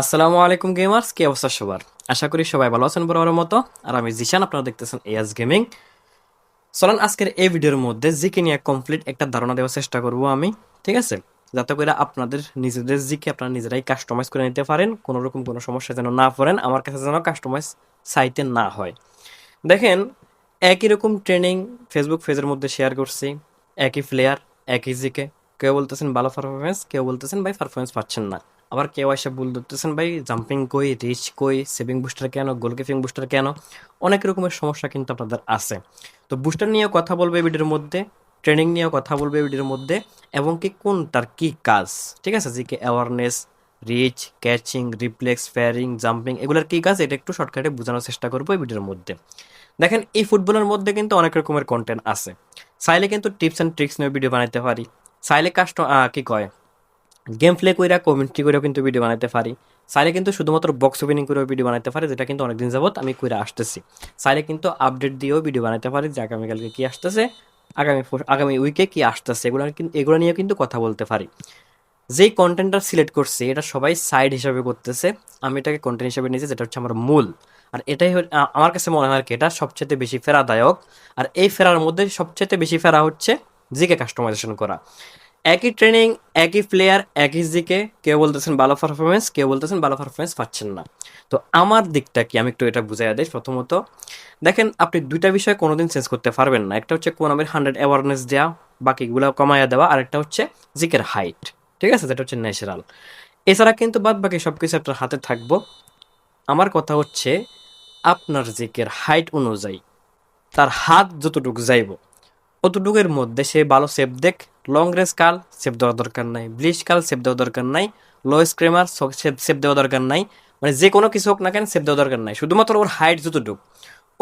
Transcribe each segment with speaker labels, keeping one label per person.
Speaker 1: আসসালামু আলাইকুম গেমার্স, কি অবস্থা সবার? আশা করি সবাই ভালো আছেন বরাবরের মতো। আর আমি জিশান, আপনারা দেখতেছেন এয়াস গেমিং চলেন আজকের এই ভিডিওর মধ্যে জিকে নিয়ে কমপ্লিট একটা ধারণা দেওয়ার চেষ্টা করব আমি, ঠিক আছে? যাতে করে আপনাদের নিজেদের জিকে আপনারা নিজেরাই কাস্টমাইজ করে নিতে পারেন, কোনো রকম কোনো সমস্যা যেন না পড়েন, আমার কাছে যেন কাস্টমাইজ সাইটে না হয়। দেখেন, একই রকম ট্রেনিং ফেসবুক পেজের মধ্যে শেয়ার করছি, একই প্লেয়ার একই জিকে। কেউ বলতেছেন ভালো পারফরমেন্স কেউ বলতেছেন, ভাই পারফরমেন্স পাচ্ছেন না। আবার কেউ এসে ভুল ধরতেছেন, ভাই জাম্পিং কই রিচ কই সেভিং বুস্টার কেন গোলকিপিং বুস্টার কেন? অনেক রকমের সমস্যা কিন্তু আপনাদের আছে। তো বুস্টার নিয়েও কথা বলবে ভিডিওর মধ্যে ট্রেনিং নিয়েও কথা বলবে ভিডিওর মধ্যে, এবং কি কোনটার কি কাজ? ঠিক আছে GK awareness reach catching reflex fairing jumping এগুলোর কি কাজ? এটা একটু শর্টকাটে বোঝানোর চেষ্টা করব এই ভিডিওর মধ্যে। দেখেন, এই ফুটবলের মধ্যে কিন্তু অনেক রকমের কন্টেন্ট আছে। চাইলে কিন্তু টিপস অ্যান্ড ট্রিক্স নিয়ে ভিডিও বানাইতে পারি। চাইলে কাস্ট কি কয়? গেম প্লে কইরা কমেন্ট্রি করেও কিন্তু ভিডিও বানাতে পারি। চাইলে কিন্তু শুধুমাত্র বক্স ওপেনিং করেও ভিডিও বানাতে পারি, যেটা কিন্তু অনেকদিন যাবত আমি কইরা আসতেছি। চাইলে কিন্তু আপডেট দিয়েও ভিডিও বানাতে পারি, যে আগামীকালকে কি আসতেছে, আগামী আগামী উইকে কি আসতেছে, এগুলো এগুলো নিয়েও কিন্তু কথা বলতে পারি। যেই কন্টেন্টটা সিলেক্ট করছি, এটা সবাই সাইড হিসাবে করতেছে, আমি এটাকে কন্টেন্ট হিসাবে নিয়েছি, যেটা হচ্ছে আমার মূল। আর এটাই আমার কাছে মনে হয় আর কি, এটা সবচেয়ে বেশি ফেরাদায়ক। আর এই ফেরার মধ্যে সবচেয়ে বেশি ফেরা হচ্ছে জিকে কাস্টমাইজেশন করা। একই ট্রেনিং একই প্লেয়ার একই জিকে, কেউ বলতেছেন ভালো পারফরমেন্স কেউ বলতেছেন ভালো পারফরমেন্স পাচ্ছেন না। তো আমার দিকটা কি? আমি একটু এটা বুঝাই দিই প্রথমত। দেখেন, আপনি দুইটা বিষয় কোনোদিন চেঞ্জ করতে পারবেন না। একটা হচ্ছে কোন কোনামের হান্ড্রেড অ্যাওয়ারনেস দেওয়া বাকিগুলো কমাইয়া দেওয়া, আর একটা হচ্ছে জিকের হাইট ঠিক আছে? যেটা হচ্ছে ন্যাচারাল এছাড়া কিন্তু বাদ বাকি সব কিছু আপনার হাতে থাকব। আমার কথা হচ্ছে, আপনার জিকের হাইট অনুযায়ী, তার হাত যতটুকু যাইব অতটুকুর মধ্যে সে ভালো সেভ দেখ লং রেঞ্জ কাল সেভ দেওয়ার দরকার নাই ব্লিচ কাল সেভ দেওয়া দরকার নাই লো স্ক্রেমার সেভ দেওয়ার দরকার নাই মানে যে কোনো কিছু হোক না কেন সেভ দেওয়া দরকার নাই। শুধুমাত্র ওর হাইট যতটুক,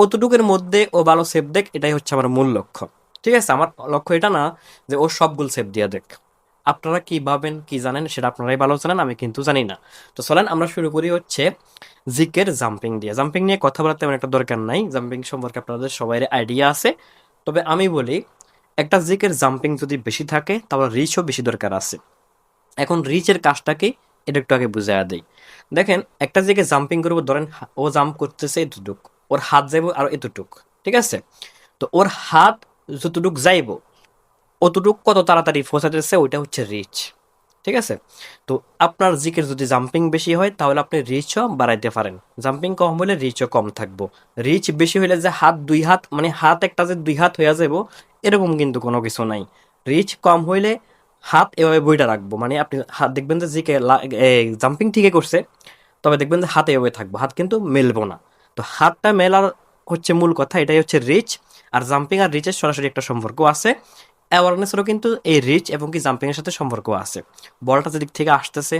Speaker 1: অতটুকুর মধ্যে ও ভালো সেভ দেখ, এটাই হচ্ছে আমার মূল লক্ষ্য। ঠিক আছে? আমার লক্ষ্য এটা না যে ও সবগুলো সেভ দিয়া দেখ। আপনারা কি ভাবেন, কি জানেন, সেটা আপনারাই ভালো জানেন, আমি কিন্তু জানি না। তো চলেন, আমরা শুরু করি হচ্ছে জিকের জাম্পিং দিয়ে। জাম্পিং নিয়ে কথা বলার তেমন একটা দরকার নাই। জাম্পিং সম্পর্কে আপনাদের সবাই আইডিয়া আছে। তবে আমি বলি, একটা জিকের জাম্পিং যদি বেশি থাকে, তাহলে রিচও বেশি দরকার আছে। এখন রিচের কাজটা কি? এটা একটু আগে বুঝাইয়া দেই। দেখেন, একটা জিকে জাম্পিং করব, ধরেন ও জাম্প করতেছে এতটুক, ওর হাত যাইব আর এতটুক, ঠিক আছে? তো ওর হাত যতটুক যাইব, অতটুক কত তাড়াতাড়ি ফোসাতেছে ওইটা হচ্ছে রিচ ঠিক আছে? তো আপনার জিকের যদি জাম্পিং বেশি হয়, তাহলে আপনি রিচও বাড়াইতে পারেন। জাম্পিং কম হলে রিচও কম থাকব। রিচ বেশি হলে যে হাত, দুই হাত মানে হাত একটা যে দুই হাত হয়ে যাব এরকম কিন্তু কোনো কিছু নাই। রিচ কম হইলে হাত এভাবে বইটা রাখব। মানে আপনি হাত দেখবেন যে জিকে জাম্পিং ঠিকই করছে, তবে দেখবেন যে হাত এভাবে থাকব। হাত কিন্তু মেলবো না। তো হাতটা মেলার হচ্ছে মূল কথা, এটাই হচ্ছে রিচ আর জাম্পিং আর রিচের সরাসরি একটা সম্পর্ক আছে। অ্যাওয়ারনেসেরও কিন্তু এই রিচ এবং কি জাম্পিংয়ের সাথে সম্পর্ক আছে। বলটা যেদিক থেকে আসতেছে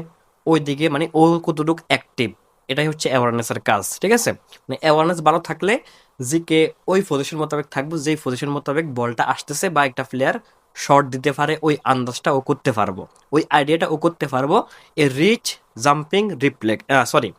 Speaker 1: ওই দিকে মানে ও কতটুকু অ্যাক্টিভ এটাই হচ্ছে অ্যাওয়ারনেসের কাজ, ঠিক আছে? মানে অ্যাওয়ারনেস ভালো থাকলে জিকে ওই পজিশন মোতাবেক থাকব, যেই পজিশন মোতাবেক বলটা আসতেছে বা একটা প্লেয়ার শর্ট দিতে পারে, ওই আন্দাজটা ও করতে পারব। ওই আইডিয়াটা ও করতে পারব এ reach jumping reflex sorry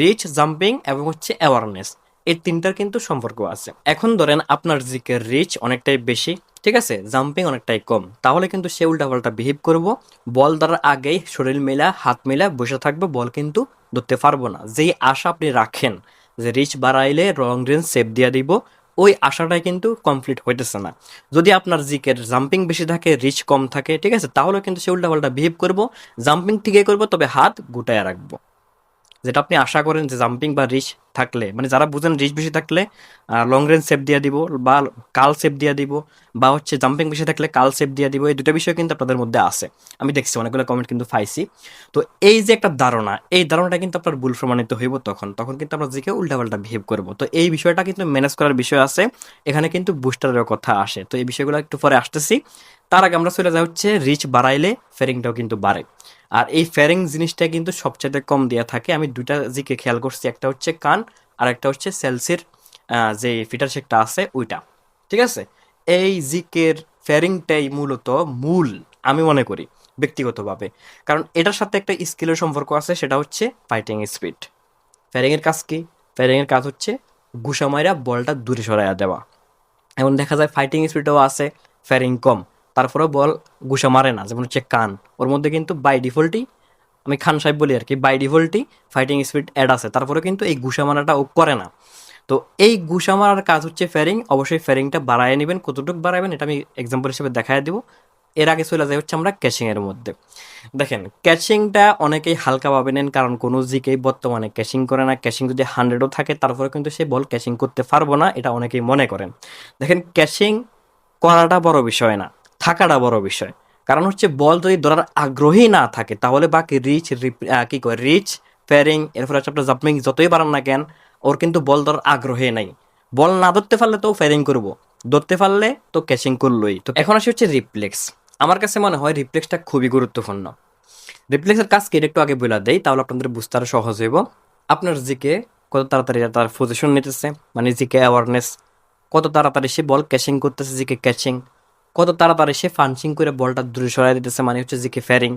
Speaker 1: reach jumping এবং হচ্ছে অ্যাওয়ারনেস এই তিনটার কিন্তু সম্পর্ক আছে। এখন ধরেন আপনার জিকের রিচ অনেকটাই বেশি, ঠিক আছে? জাম্পিং অনেকটাই কম। তাহলে কিন্তু সে উল্টাপাল্টা বিহেভ করব। বল ধরার আগেই শরীর মেলা, হাত মেলা, বসে থাকবে, বল কিন্তু ধরতে পারব না। যেই আশা আপনি রাখেন যে রিচ বাড়াইলে রং রেঞ্জ সেভ দিয়ে দিব, ওই আশাটাই কিন্তু কমপ্লিট হইতেছে না। যদি আপনার জিকের জাম্পিং বেশি থাকে রিচ কম থাকে, ঠিক আছে? তাহলে কিন্তু সে উল্টাপাল্টা বিহেভ করব জাম্পিং ঠিকই করব, তবে হাত গুটায় রাখব। যেটা আপনি আশা করেন যে জাম্পিং বা রিচ থাকলে মানে যারা বুঝেন রিচ বেশি থাকলে লং রেঞ্জ সেভ দিয়ে দিব বা কাল সেভ দিয়ে দিব বা হচ্ছে জাম্পিং বেশি থাকলে কাল সেভ দিয়ে দিব, এই দুটো বিষয় কিন্তু আপনাদের মধ্যে আছে। আমি দেখছি, অনেকগুলো কমেন্ট কিন্তু পাইছি। তো এই যে একটা ধারণা, এই ধারণাটা কিন্তু আপনার ভুল প্রমাণিত হইব তখন তখন কিন্তু আমরা জিকে উল্টাপাল্টা বিহেভ করব। তো এই বিষয়টা কিন্তু ম্যানেজ করার বিষয় আছে, এখানে কিন্তু বুস্টারের কথা আসে। তো এই বিষয়গুলো একটু পরে আসতেছি। তার আগে আমরা চলে যাই হচ্ছে রিচ বাড়াইলে ফেরিংটাও কিন্তু বাড়ে। আর এই ফেরিং জিনিসটা কিন্তু সবচেয়ে কম দেওয়া থাকে। আমি দুইটা জিকে খেয়াল করছি, একটা হচ্ছে কান আর একটা হচ্ছে সেলসির যে ফিটার শেকটা আছে ওইটা। ঠিক আছে? এই জিকের ফেরিংটাই মূলত মূল, আমি মনে করি, ব্যক্তিগতভাবে। কারণ এটার সাথে একটা স্কিলের সম্পর্ক আছে, সেটা হচ্ছে ফাইটিং স্পিড ফেরিংয়ের কাজ কি? ফেরিংয়ের কাজ হচ্ছে গুসা মাইরা বলটা দূরে সরাইয়া দেওয়া। এখন দেখা যায় ফাইটিং স্পিডও আছে ফেরিং কম। তারপরেও বল গুসা মারে না, যেমন হচ্ছে কান। ওর মধ্যে কিন্তু বাই ডিফল্টই আমি খান সাহেব বলি আর কি বাই ডিফল্টই ফাইটিং স্পিড অ্যাড আছে। তারপরে কিন্তু এই গুসা মারাটা ও করে না। তো এই গুসা মারার কাজ হচ্ছে ফেরিং অবশ্যই ফেরিংটা বাড়ায় নেবেন, কতটুকু বাড়াবেন এটা আমি এক্সাম্পল হিসেবে দেখায় দেবো। এর আগে চলে যায় হচ্ছে আমরা ক্যাচিংয়ের মধ্যে। দেখেন ক্যাচিংটা অনেকেই হালকা হালকাভাবে নেন, কারণ কোনো জিকেই বর্তমানে ক্যাচিং করে না। ক্যাচিং যদি হান্ড্রেডও থাকে তারপরে কিন্তু সে বল ক্যাচিং করতে পারব না, এটা অনেকেই মনে করেন। দেখেন ক্যাচিং করাটা বড় বিষয় না। থাকাটা বড় বিষয়। কারণ হচ্ছে বল যদি ধরার আগ্রহী না থাকে, তাহলে বাকি রিচ কি কয় রিচ ফেয়ারিং এরপরে হচ্ছে আপনার জাম্পিং যতই পারেন না কেন, ওর কিন্তু বল ধরার আগ্রহে নাই। বল না ধরতে পারলে তো ফেয়ারিং করব, ধরতে পারলে তো ক্যাচিং করলোই। তো এখন আসি হচ্ছে রিপ্লেক্স আমার কাছে মনে হয় রিপ্লেক্সটা খুবই গুরুত্বপূর্ণ। রিপ্লেক্সের কাজ কি একটু আগে বলে দেই, তাহলে আপনাদের বুঝতে আরও সহজ হইব। আপনার জিকে কত তাড়াতাড়ি তার পজিশন নিতেছে মানে জিকে অ্যাওয়ারনেস কত তাড়াতাড়ি সে বল ক্যাচিং করতেছে জিকে ক্যাচিং কত তাড়াতাড়ি সে ফানচিং করে বলটা দূরে সরাই দিতেছে মানে হচ্ছে জিকে ফ্যারিং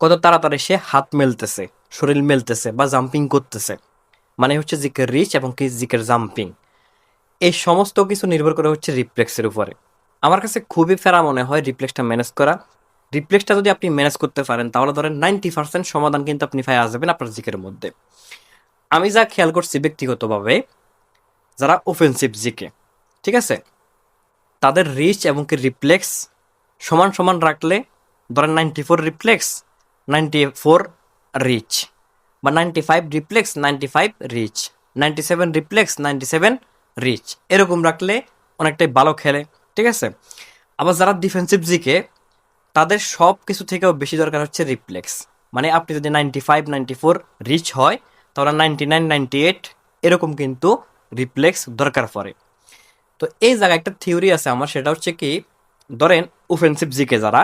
Speaker 1: কত তাড়াতাড়ি সে হাত মেলতেছে, শরীর মেলতেছে বা জাম্পিং করতেছে মানে হচ্ছে জিকের রিচ এবং কি জিকের জাম্পিং এই সমস্ত কিছু নির্ভর করে হচ্ছে রিফ্লেক্সের উপরে। আমার কাছে খুবই ফেরা মনে হয় রিফ্লেক্সটা ম্যানেজ করা। রিফ্লেক্সটা যদি আপনি ম্যানেজ করতে পারেন, তাহলে ধরেন নাইনটি পার্সেন্ট সমাধান কিন্তু আপনি পাই আসবেন আপনার জিকের মধ্যে। আমি যা খেয়াল করছি ব্যক্তিগতভাবে, যারা অফেন্সিভ জিকে, ঠিক আছে? তাদের রিচ এবং কি রিফ্লেক্স সমান সমান রাখলে, ধরেন ninety four reflex ninety four reach বা ninety five reflex ninety five reach ninety seven reflex ninety seven reach এরকম রাখলে অনেকটাই ভালো খেলে, ঠিক আছে? আবার যারা ডিফেন্সিভ জিকে তাদের সব কিছু থেকেও বেশি দরকার হচ্ছে রিপ্লেক্স মানে আপনি যদি ninety five ninety four reach হয়, তাহলে নাইনটি নাইন নাইনটি এইট এরকম কিন্তু রিপ্লেক্স দরকার পড়ে। তো এই জায়গায় একটা থিওরি আছে আমার, সেটা হচ্ছে কি, ধরেন ওফেন্সিভ জিকে যারা,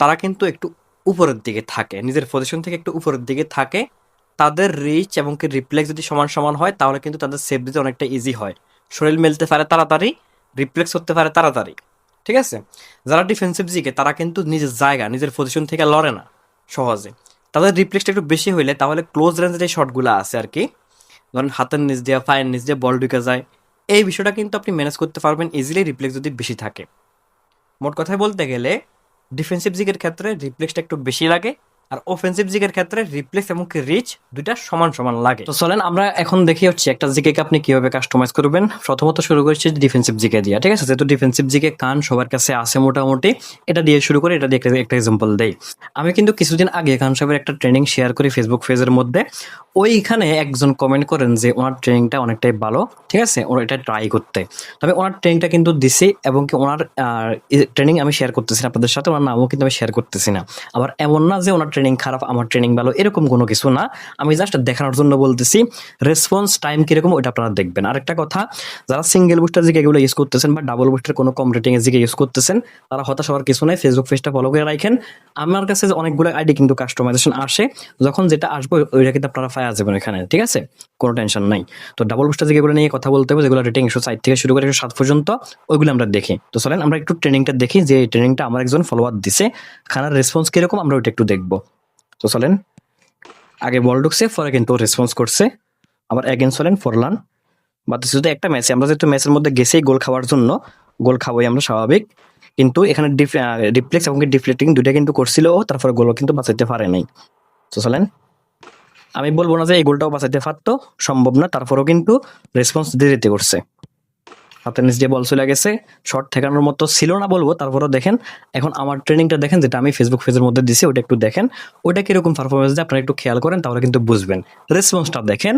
Speaker 1: তারা কিন্তু একটু উপরের দিকে থাকে, নিজের পজিশন থেকে একটু উপরের দিকে থাকে, তাদের রিচ এবং কি রিপ্লেক্স যদি সমান সমান হয়, তাহলে কিন্তু তাদের সেভ দিতে অনেকটা ইজি হয়। শরীর মেলতে পারে তাড়াতাড়ি রিপ্লেক্স করতে পারে তাড়াতাড়ি, ঠিক আছে? যারা ডিফেন্সিভ জিকে, তারা কিন্তু নিজের জায়গা, নিজের পজিশন থেকে লড়ে না, সহজে। তাদের রিপ্লেক্সটা একটু বেশি হইলে, তাহলে ক্লোজ রেঞ্জের যে শটগুলো আছে আর কি, ধরেন হাতের নিচ দিয়ে, পায়ের নিচ দিয়ে বল ঢুকে যায় এই বিষয়টা কিন্তু আপনি ম্যানেজ করতে পারবেন ইজিলি রিপ্লেক্স যদি বেশি থাকে। মোট কথায় বলতে গেলে ডিফেন্সিভ জিগের ক্ষেত্রে রিপ্লেক্সটা একটু বেশি লাগে। আর অফেন্সিভ জিগের ক্ষেত্রে রিপ্লেক্স এবং রিচ দুইটা সমান সমান লাগে। তো চলেন আমরা এখন দেখি হচ্ছে একটা জিকে আপনি কীভাবে কাস্টমাইজ করবেন। প্রথমত শুরু করছি ডিফেন্সিভ জিকে দিয়ে, ঠিক আছে? যেহেতু ডিফেন্সিভ জিকে কান সবার কাছে আছে মোটামুটি, এটা দিয়ে শুরু করে, এটা দিয়ে একটা এক্সাম্পল দেই। আমি কিন্তু কিছুদিন আগে খান সাহেবের একটা ট্রেনিং শেয়ার করি ফেসবুক পেজের মধ্যে। ওইখানে একজন কমেন্ট করেন যে ওনার ট্রেনিংটা অনেকটাই ভালো, ঠিক আছে? ওরা এটা ট্রাই করতে। তবে ওনার ট্রেনিংটা কিন্তু দিছি এবং কি ওনার ট্রেনিং আমি শেয়ার করতেছি আপনাদের সাথে, ওনার নামও কিন্তু আমি শেয়ার করতেছি না। আবার এমন না যে ওনার ট্রেনিং খারাপ, আমার ট্রেনিং ভালো, এরকম কোনো কিছু না। আমি জাস্ট দেখানোর জন্য বলতেছি রেসপন্স টাইম কীরকম ওইটা আপনারা দেখবেন। আরেকটা কথা, যারা সিঙ্গেল বুস্টার জিকে এগুলো ইউজ করতেছেন বা ডাবল বুস্টার কোনো কম রেটিং এর জিকে ইউজ করতেছেন, তারা হতাশ হওয়ার কিছু নাই ফেসবুক পেজটা ফলো করে রাখেন। আমার কাছে অনেকগুলো আইডি কিন্তু কাস্টমাইজেশন আসে, যখন যেটা আসবে ওইটা কিন্তু আপনারা পাওয়া যাবেন এখানে ঠিক আছে? কোনো টেনশন নাই। তো ডাবল বুস্টার যেগুলো নিয়ে কথা বলতে হবে, যেগুলো রেটিং একশো সাইড থেকে শুরু করে একশো সাত পর্যন্ত, ওইগুলো আমরা দেখি। তো চলেন, আমরা একটু ট্রেনিংটা দেখি, যে ট্রেনিংটা আমার একজন ফলোয়ার দিছে, খানার রেসপন্স কীরকম আমরা ওইটা একটু দেখব। তো চলেন। আগে বল ঢুকছে, পরে কিন্তু রেসপন্স করছে। আবার অ্যাগেন চলেন, ফরলান। বাদ শুধু একটা ম্যাচে আমরা যেহেতু ম্যাচের মধ্যে গেছেই গোল খাওয়ার জন্য গোল খাবোই আমরা স্বাভাবিক। কিন্তু এখানে রিফ্লেক্স এবং ডিফ্লেক্টিং দুইটা কিন্তু করছিল তারপরে গোলও কিন্তু বাঁচাইতে পারে নাই। তো চলেন। আমি বলব না যে এই গোলটাও বাঁচাইতে পারতো, সম্ভব না, তারপরেও কিন্তু রেসপন্স দেরিতে করছে। হাতের নিচ দিয়ে বল চলে গেছে। শর্ট ঠেকানোর মতো ছিল না বলব, তারপরেও দেখেন, এখন আমার ট্রেনিংটা দেখেন, যেটা আমি ফেসবুক পেজের মধ্যে দিছি, ওটা একটু দেখেন। ওটা কীরকম পারফরমেন্স দিয়ে আপনারা একটু খেয়াল করেন, তাহলে কিন্তু বুঝবেন। রেসপন্সটা দেখেন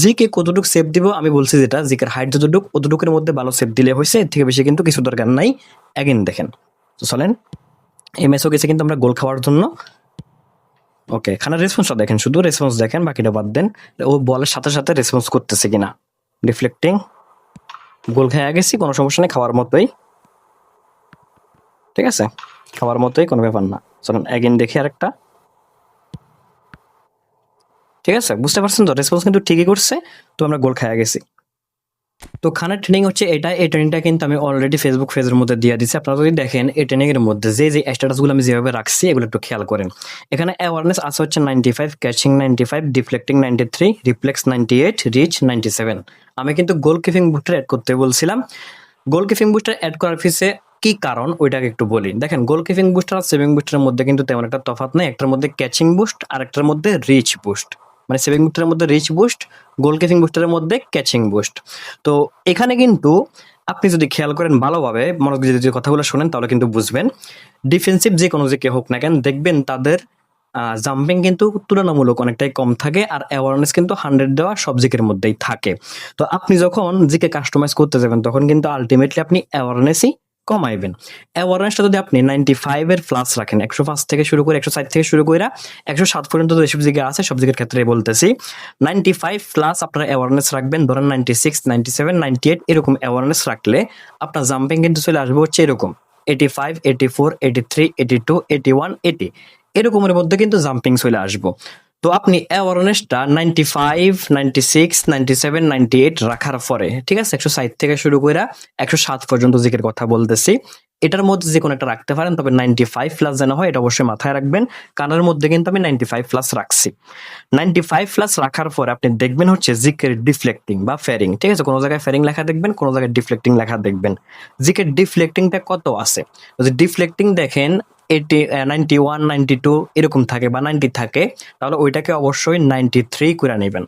Speaker 1: জিকে কতটুকু সেভ দিব, আমি বলছি যেটা জিকের হাইট যতটুকু, অতটুকুর মধ্যে ভালো সেভ দিলে হয়েছে, এর থেকে বেশি কিন্তু কিছু দরকার নাই। অ্যাগেন দেখেন, তো চলেন এই ম্যাচও গেছে কিন্তু আমরা গোল খাওয়ার জন্য। ওকে খানার রেসপন্সটা দেখেন শুধু রেসপন্স দেখেন, বাকিটা বাদ দেন। ও বলের সাথে সাথে রেসপন্স করতেছে কিনা রিফ্লেক্টিং গোল খেয়ে গেছি, কোনো সমস্যা নেই, খাওয়ার মতোই। ঠিক আছে? খাওয়ার মতোই, কোনো ব্যাপার না। চলুন এগেন দেখি আরেকটা। ঠিক আছে? বুঝতে পারছেন তো? রেসপন্স কিন্তু ঠিকই করছে। তো আমরা গোল খেয়ে গেছি। তো খানের ট্রেনিং হচ্ছে এটা, এই ট্রেনিংটা কিন্তু আমি অলরেডি ফেসবুক পেজের মধ্যে দিয়ে দিচ্ছি আপনারা যদি দেখেন, এই ট্রেনিংয়ের মধ্যে যে যে স্ট্যাটাসগুলো আমি যেভাবে রাখছি, এগুলো একটু খেয়াল করেন। এখানে অ্যাওয়ারনেস আছে হচ্ছে ninety five catching ninety five deflecting ninety three reflex ninety eight reach ninety seven আমি কিন্তু গোল কিপিং বুস্টার অ্যাড করতে বলছিলাম। গোল কিপিং বুস্টার অ্যাড করার ফিসে কি কারণ, ওইটাকে একটু বলি। দেখেন গোলকিপিং বুস্টার আর সেভিং বুস্টারের মধ্যে কিন্তু তেমন একটা তফাৎ নেই। একটার মধ্যে ক্যাচিং বুস্ট আর একটার মধ্যে রিচ বুস্ট মানে সেভিং বুস্টারের মধ্যে রিচ বুস্ট গোলকিপিং বুস্টারের মধ্যে ক্যাচিং বুস্ট তো এখানে কিন্তু আপনি যদি খেয়াল করেন ভালোভাবে মনোযোগ যদি কথাগুলো শোনেন, তাহলে কিন্তু বুঝবেন। ডিফেন্সিভ যে কোনো যে কে হোক না কেন, দেখবেন তাদের জাম্পিং কিন্তু তুলনামূলক অনেকটাই কম থাকে আর অ্যাওয়ারনেস কিন্তু হান্ড্রেড দেওয়া সব জিকের মধ্যেই থাকে। তো আপনি যখন জিকে কাস্টমাইজ করতে যাবেন, তখন কিন্তু আলটিমেটলি আপনি অ্যাওয়ারনেসই কমাইবেন অ্যাওয়ারনেসটা যদি আপনি নাইনটি ফাইভের প্লাস রাখেন, একশো পাঁচ থেকে শুরু করে একশো ষাট থেকে শুরু করে একশো সাত পর্যন্ত যেসব জায়গা আছে, সব জায়গার ক্ষেত্রে বলতেছি। নাইনটি ফাইভ প্লাস আপনার অ্যাওয়ারনেস রাখবেন, ধরেন ninety six ninety seven ninety eight এরকম অ্যাওয়ারনেস রাখলে আপনার জাম্পিং কিন্তু চলে আসবে হচ্ছে এরকম। Eighty five eighty four eighty three eighty two eighty one eighty এরকমের মধ্যে কিন্তু জাম্পিং চলে আসব। তো আপনি অ্যাওয়ারনেসটা ninety five ninety six ninety seven ninety eight রাখার পরে, ঠিক আছে? একশো ষাট থেকে শুরু করে একশো সাত পর্যন্ত জিকের কথা বলতেছি। এটার মধ্যে যে কোনো একটা রাখতে পারেন, তবে নাইনটি ফাইভ প্লাস যেন হয়, এটা অবশ্যই মাথায় রাখবেন। কানের মধ্যে কিন্তু আমি নাইনটি ফাইভ প্লাস রাখছি। নাইনটি ফাইভ প্লাস রাখার পরে আপনি দেখবেন হচ্ছে জিকের ডিফ্লেক্টিং বা ফেরিং ঠিক আছে? কোনো জায়গায় ফেরিং লেখা দেখবেন, কোনো জায়গায় ডিফ্লেক্টিং লেখা দেখবেন। জিকের ডিফ্লেক্টিংটা কত আছে? যদি ডিফ্লেক্টিং দেখেন eighty ninety one ninety two এরকম থাকে বা নাইনটি থাকে, তাহলে ওইটাকে অবশ্যই নাইনটি থ্রি করে নেবেন।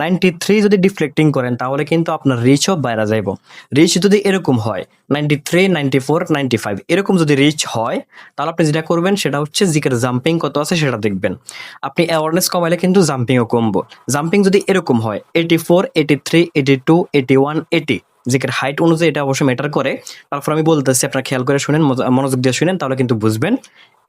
Speaker 1: নাইনটি থ্রি যদি ডিফ্লেক্টিং করেন, তাহলে কিন্তু আপনার রিচও বাইরে যাইব। রিচ যদি এরকম হয় ninety three ninety four ninety five এরকম যদি রিচ হয়, তাহলে আপনি যেটা করবেন সেটা হচ্ছে জিকের জাম্পিং কত আছে সেটা দেখবেন। আপনি অ্যাওয়ারনেস কমাইলে কিন্তু জাম্পিংও কমবো। জাম্পিং যদি এরকম হয় eighty four eighty three eighty two eighty one eighty জিকের হাইট অনুযায়ী এটা অবশ্যই ম্যাটার করে। তারপর আমি বলতেছি, আপনারা খেয়াল করে শুনেন মনোযোগ দিয়ে শুনেন, তাহলে কিন্তু বুঝবেন।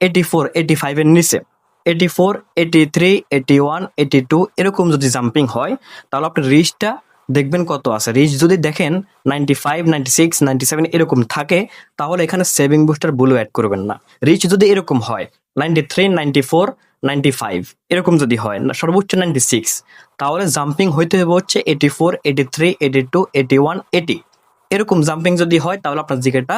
Speaker 1: এইটি ফোর এইটি ফাইভের নিচে। Eighty four eighty three eighty one eighty two এরকম যদি জাম্পিং হয়, তাহলে আপনার রিচটা দেখবেন কত আছে। রিচ যদি দেখেন ninety five ninety six ninety seven এরকম থাকে, তাহলে এখানে সেভিং বুস্টার ব্লু অ্যাড করবেন না। রিচ যদি এরকম হয় ninety three ninety four ninety five এরকম যদি হয়, না, সর্বোচ্চ নাইনটি সিক্স তাহলে জাম্পিং হইতে হবে হচ্ছে eighty four eighty three eighty two eighty one eighty এরকম জাম্পিং যদি হয়, তাহলে আপনার জিকেটা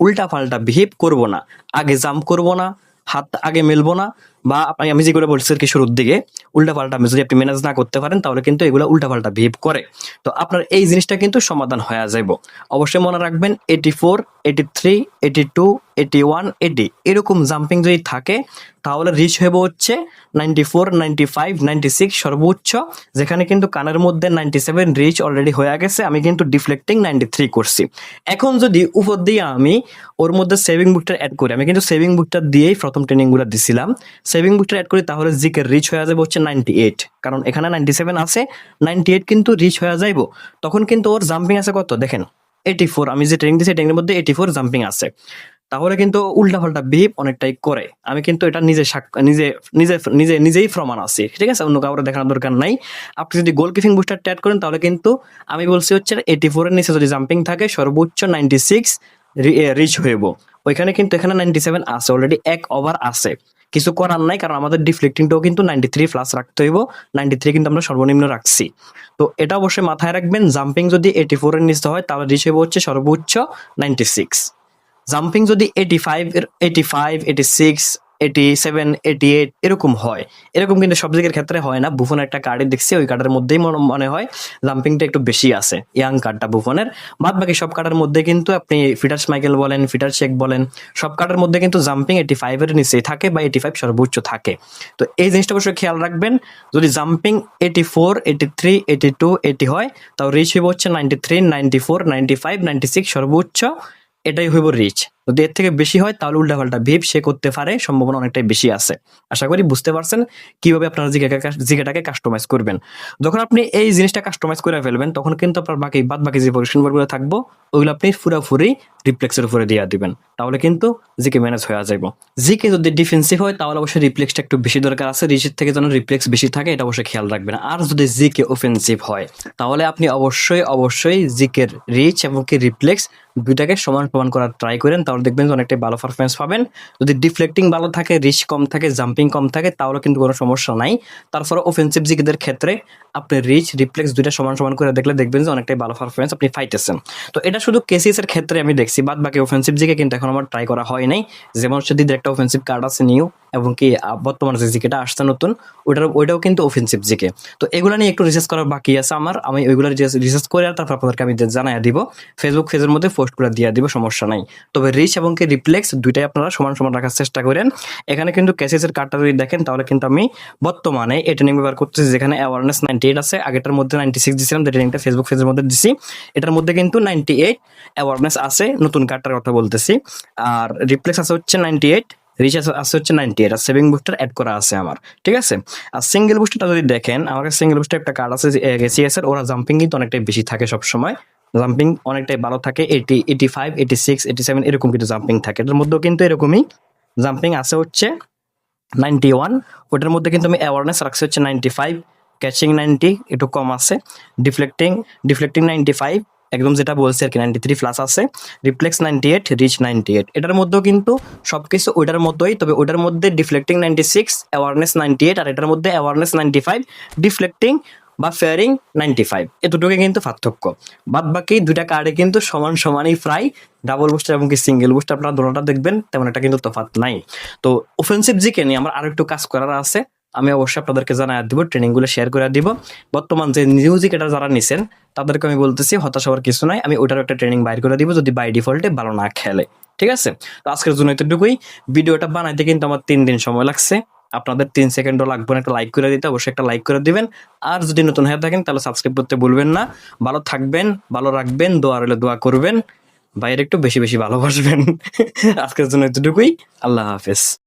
Speaker 1: উল্টা পাল্টা বিহেভ করব না। আগে জাম্প করব না, হাত আগে মেলবো না বা আপনি আমি যেগুলো বলছি আর কি শুরুর দিকে উল্টা পাল্টা যদি আপনি ম্যানেজ না করতে পারেন, তাহলে কিন্তু এগুলো উল্টা পাল্টা বিহেভ করে। তো আপনার এই জিনিসটা কিন্তু সমাধান হয়ে যাব অবশ্যই মনে রাখবেন eighty four eighty three eighty two eighty one eighty এরকম জাম্পিং যদি থাকে, তাহলে রিচ হইব হচ্ছে ninety four ninety five ninety six সর্বোচ্চ, যেখানে কিন্তু কানের মধ্যে নাইনটি সেভেন রিচ অলরেডি হয়ে গেছে, আমি কিন্তু ডিফ্লেক্টিং নাইনটি থ্রি করছি। এখন যদি উপর দিয়ে আমি ওর মধ্যে সেভিং বুকটা অ্যাড করি, আমি কিন্তু সেভিং বুকটা দিয়েই প্রথম ট্রেনিংগুলো দিছিলাম। সেভিং বুকটা অ্যাড করি তাহলে জিকের রিচ হয়ে যাবে হচ্ছে নাইনটি এইট কারণ এখানে নাইনটি সেভেন আছে নাইনটি এইট কিন্তু রিচ হয়ে যাইব। তখন কিন্তু ওর জাম্পিং আছে কত? দেখেন এইটি ফোর আমি যে ট্রেনিং দিয়েছি ট্রেনিংয়ের মধ্যে এইটি ফোর জাম্পিং আছে। তাহলে কিন্তু উল্টা পাল্টা বিহেভ অনেকটাই করে। আমি কিন্তু এটা নিজে নিজে নিজে নিজে, নিজেই প্রমাণ আছি। ঠিক আছে? অন্য কাউরে দেখানোর দরকার নাই। আপনি যদি গোল কিপিং বুস্টার অ্যাড করেন, তাহলে কিন্তু আমি বলছি হচ্ছে এইটি ফোরের নিচে যদি জাম্পিং থাকে, সর্বোচ্চ নাইনটি সিক্স রিচ হইব। ওইখানে কিন্তু এখানে নাইনটি সেভেন আছে অলরেডি এক ওভার আছে। কিছু করার নাই, কারণ আমাদের ডিফ্লেক্টিংটাও কিন্তু নাইনটি থ্রি প্লাস রাখতে হইব নাইনটি থ্রি কিন্তু আমরা সর্বনিম্ন রাখছি। তো এটা অবশ্যই মাথায় রাখবেন জাম্পিং যদি এইটি ফোরের নিচে হয়, তাহলে হইব হচ্ছে সর্বোচ্চ নাইনটি সিক্স জাম্পিং যদি eighty five eighty five eighty six eighty seven eighty eight এরকম হয়। এরকম কিন্তু সব জায়গার ক্ষেত্রে হয় না। বুফন একটা কার্ডে দেখছি, ওই কার্ডের মধ্যেই মনে- হয় জাম্পিংটা একটু বেশি আছে ইয়াং কার্ডটা বুফনের বাদ বাকি সব কার্ডের মধ্যে কিন্তু আপনি ফিটার্স মাইকেল বলেন ফিটার শেক বলেন, সব কার্ডের মধ্যে কিন্তু জাম্পিং এইটি ফাইভের নিচেই থাকে বা এইটি ফাইভ সর্বোচ্চ থাকে। তো এই জিনিসটা অবশ্যই খেয়াল রাখবেন, যদি jumping eighty four eighty three eighty two eighty হয়, তাও রিচ হইব হচ্ছে ninety three ninety four ninety five ninety six সর্বোচ্চ, এটাই হইব রিচ যদি এর থেকে বেশি হয়, তাহলে উল্টাপাল্টা ভিপ সে করতে পারে, সম্ভাবনা অনেকটাই বেশি আছে। আশা করি বুঝতে পারছেন কীভাবে আপনারা জিকেটাকে জিকেটাকে কাস্টমাইজ করবেন। যখন আপনি এই জিনিসটা কাস্টমাইজ করে ফেলবেন, তখন কিন্তু আপনার বাকি বাদ বাকি যে পরিশ্রমগুলো থাকব ওইগুলো আপনি পুরোপুরি রিপ্লেক্সের উপরে দিয়ে দিবেন। তাহলে কিন্তু জিকে ম্যানেজ হয়ে যাইব। জিকে যদি ডিফেন্সিভ হয়, তাহলে অবশ্যই রিপ্লেক্সটা একটু বেশি দরকার আছে। রিচের থেকে যেন রিপ্লেক্স বেশি থাকে, এটা অবশ্যই খেয়াল রাখবেন। আর যদি জিকে অফেন্সিভ হয়, তাহলে আপনি অবশ্যই অবশ্যই জিকের রিচ এবং কি রিপ্লেক্স দুইটাকে সমান সমান করার ট্রাই করেন তাহলে দেখবেন যে অনেকটাই ভালো পারফরমেন্স পাবেন। যদি ডিফ্লেক্টিং ভালো থাকে রিচ কম থাকে জাম্পিং কম থাকে, তাহলে কিন্তু কোনো সমস্যা নাই। তারপরে অফেন্সিভ জিকেদের ক্ষেত্রে আপনি রিচ রিপ্লেক্স দুইটা সমান সমান করে দেখলে দেখবেন যে অনেকটাই ভালো পারফরমেন্স আপনি পাইতেছেন। তো এটা শুধু কেসিস এর ক্ষেত্রে আমি দেখছি, বাদ বাকি অফেন্সিভ জিকে কিন্তু এখন আমার ট্রাই করা হয় নাই। যেমন দিদির একটা অফেন্সিভ কার্ড আছে নিউ এবং কি বর্তমানে যে জিকেটা আসছে নতুন, ওইটার, ওইটাও কিন্তু অফেন্সিভ জিকে। তো এগুলো নিয়ে একটু রিসার্চ করার বাকি আছে আমার। আমি ওইগুলো রিসার্চ করে তারপর আপনাদেরকে আমি জানাই দিব। ফেসবুক পেজের মধ্যে পোস্ট করে দিয়ে দিব, সমস্যা নাই। তবে রিচ এবং কি রিপ্লেক্স দুইটাই আপনারা সমান সমান রাখার চেষ্টা করেন। এখানে কিন্তু ক্যাসিসের কার্ডটা যদি দেখেন, তাহলে কিন্তু আমি বর্তমানে এই ট্রেনিং ব্যবহার করতেছি, যেখানে অ্যাওয়ারনেস নাইনটি এইট আছে। আগেটার মধ্যে নাইনটি সিক্স দিয়েছিলাম ট্রেনিংটা ফেসবুক পেজের মধ্যে দিছি। এটার মধ্যে কিন্তু নাইনটি এইট অ্যাওয়ারনেস আছে, নতুন কার্ডটার কথা বলতেছি। আর রিপ্লেক্স আছে হচ্ছে নাইনটি এইট রিচ আছে হচ্ছে নাইনটি এইট আর সেভিং বুস্টার অ্যাড করা আছে আমার, ঠিক আছে? আর সিঙ্গেল বুস্টারটা যদি দেখেন, আমার সিঙ্গেল বুস্টার একটা কার্ড আছে সিএস এর, ওরা জাম্পিং কিন্তু অনেকটাই বেশি থাকে সবসময়। জাম্পিং অনেকটাই ভালো থাকে। Eighty eighty five eighty six eighty seven এরকম কিন্তু জাম্পিং থাকে। এটার মধ্যেও কিন্তু এরকমই জাম্পিং আছে হচ্ছে নাইনটি ওয়ান ওটার মধ্যে কিন্তু আমি অ্যাওয়ারনেস রাখছি হচ্ছে নাইনটি ফাইভ ক্যাচিং নাইনটি একটু কম আছে। ডিফ্লেক্টিং ডিফ্লেক্টিং নাইনটি ফাইভ একদম যেটা বলছে আর কি নাইনটি থ্রি প্লাস আছে। Reflex ninety eight reach ninety eight এটার মধ্যেও কিন্তু সব কিছু ওইটার মতোই, তবে ওইটার মধ্যে deflecting ninety six awareness ninety eight আর এটার মধ্যে অ্যাওয়ারনেস নাইনটি ফাইভ ডিফ্লেক্টিং বা ফেয়ারিং নাইনটি ফাইভ এ দুটোকে কিন্তু পার্থক্য। বাদ বাকি দুইটা কার্ডে কিন্তু সমান সমানই প্রায় ডাবল বুস্টার এবং কি সিঙ্গেল বুস্টার আপনারা দুটোটা দেখবেন, তেমন একটা কিন্তু তফাৎ নাই। তো অফেন্সিভ জিকে নিয়ে আমার আরও একটু কাজ করার আছে, আমি অবশ্যই আপনাদেরকে জানাই দিব ট্রেনিংগুলো শেয়ার করে দিব। বর্তমান যে মিউজিক এটা যারা নিছেন, তাদেরকে আমি বলতেছি, হতাশ হওয়ার কিছু নাই, আমি ওটার একটা ট্রেনিং বাইর করে দিব, যদি বাই ডিফল্টে ভালো না খেলে। ঠিক আছে? তো আজকের জন্য এতটুকুই। ভিডিওটা বানাইতে কিন্তু আমার তিন দিন সময় লাগছে। আপনাদের তিন সেকেন্ডও লাগবে না, একটা লাইক করে দিতে, অবশ্যই একটা লাইক করে দিবেন। আর যদি নতুন হয়ে থাকেন, তাহলে সাবস্ক্রাইব করতে ভুলবেন না। ভালো থাকবেন, ভালো রাখবেন, দোয়া রইলে, দোয়া করবেন। বাইরে একটু বেশি বেশি ভালোবাসবেন। আজকের জন্য এতটুকুই। আল্লাহ হাফেজ।